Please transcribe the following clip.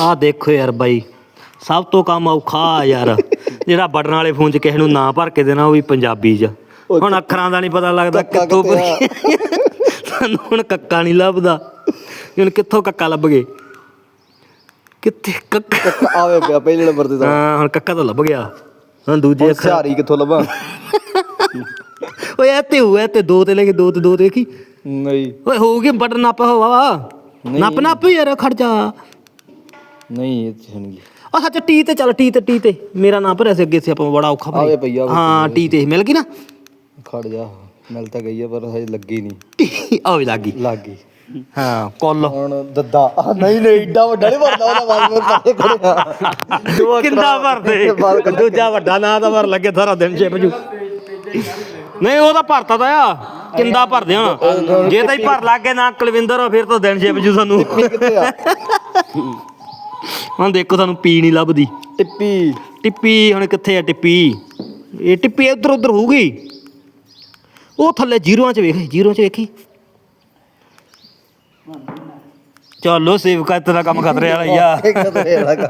ਆਹ ਦੇਖੋ ਯਾਰ ਬਾਈ ਸਭ ਤੋਂ ਕੰਮ ਔਖਾ ਆ ਯਾਰ। ਜਿਹੜਾ ਬਟਨ ਵਾਲੇ ਫੋਨ 'ਚ ਕਿਸੇ ਨੂੰ ਨਾਂ ਭਰ ਕੇ ਦੇਣਾ ਉਹ ਵੀ ਪੰਜਾਬੀ 'ਚ। ਹੁਣ ਅੱਖਰਾਂ ਦਾ ਨਹੀਂ ਪਤਾ ਲੱਗਦਾ ਕਿੱਥੋਂ ਸਾਨੂੰ ਹੁਣ ਕੱਕਾ ਨਹੀਂ ਲੱਭਦਾ। ਹੁਣ ਕਿੱਥੋਂ ਕੱਕਾ ਲੱਭ ਗਏ? ਕਿੱਥੇ ਕੱਕਾ? ਆਵੇ ਪਿਆ ਪਹਿਲੇ ਨੰਬਰ ਤੇ ਤਾਂ। ਹਾਂ ਹੁਣ ਕੱਕਾ ਤਾਂ ਲੱਭ ਗਿਆ। ਹੁਣ ਦੂਜੇ ਅੱਖਰ ਸਿਹਾਰੀ ਕਿੱਥੋਂ ਲੱਭਾਂ? ਓਏ ਇਹ ਤੇ ਹੋਇਆ ਤੇ ਦੋ ਤੇ ਲੈ ਕੇ ਦੋ ਤੇ ਦੋ ਦੇਖੀ। ਨਹੀਂ। ਓਏ ਹੋ ਗਏ ਬਟਨ ਨੱਪ ਹਵਾ। ਨੱਪ ਨੱਪ ਯਾਰ ਖੜ ਜਾ। ਨਹੀਂ ਇਹ ਚੰਗੀ ਉਹ ਸੱਚ ਟੀ ਤੇ ਚੱਲ ਟੀ ਤੇ ਟੀ ਤੇ। ਮੇਰਾ ਨਾਮ ਭਰਿਆ ਸੀ ਅੱਗੇ ਸੀ ਆਪਾਂ ਬੜਾ ਔਖਾ ਆਵੇ ਭਰਿਆ। ਹਾਂ ਟੀ ਤੇ ਮਿਲ ਗਈ ਨਾ? ਖੜ ਜਾ ਮਿਲ ਤਾਂ ਗਈ ਆ ਪਰ ਹਜੇ ਲੱਗੀ ਨਹੀਂ ਆ ਵੀ ਲੱਗ ਗਈ। ਲੱਗ ਗਈ। ਹਾਂ ਕੁੱਲ। ਹੁਣ ਦੱਦਾ। ਆਹ ਨਹੀਂ ਨਹੀਂ ਏਡਾ ਵੱਡਾ ਨਹੀਂ ਬਣਦਾ ਉਹਦਾ ਬਾਲ ਮੇਰੇ ਪੱਤੇ ਖੜਿਆ ਕਿੰਦਾ ਭਰਦੇ? ਦੂਜਾ ਵੱਡਾ ਨਾਂ ਤਾਂ ਭਰ ਲੱਗੇ ਸਾਰਾ ਦਿਨ ਛਿਪ ਜੂ। ਨਹੀਂ ਉਹ ਤਾਂ ਭਰਤਾ ਤਾਂ ਆ। ਕਿੰਦਾ ਭਰਦੇ ਹੁਣ? ਜੇ ਤਾਂ ਹੀ ਭਰ ਲੱਗ ਨਾ ਕੁਲਵਿੰਦਰ ਫਿਰ ਤਾਂ ਦਿਨ ਛਿਪ ਜੂ ਸਾਨੂੰ। ਕਿੱਥੇ ਆ? ਹੁਣ ਦੇਖੋ ਤੁਹਾਨੂੰ ਪੀ ਨਹੀਂ ਲੱਭਦੀ। ਟਿੱਪੀ। ਟਿੱਪੀ ਹੁਣ ਕਿੱਥੇ ਆ ਟਿੱਪੀ? ਇਹ ਟਿੱਪੀ ਇੱਧਰ ਉੱਧਰ ਹੋਊਗੀ। ਉਹ ਥੱਲੇ ਜ਼ੀਰੋਆਂ 'ਚ ਵੇਖ ਜ਼ੀਰੋਆਂ 'ਚ ਵੇਖੀ। ਚਲੋ ਸੇਵਕਾ ਤੇਰਾ ਕੰਮ ਖਤਰੇ ਵਾਲਾ ਆ।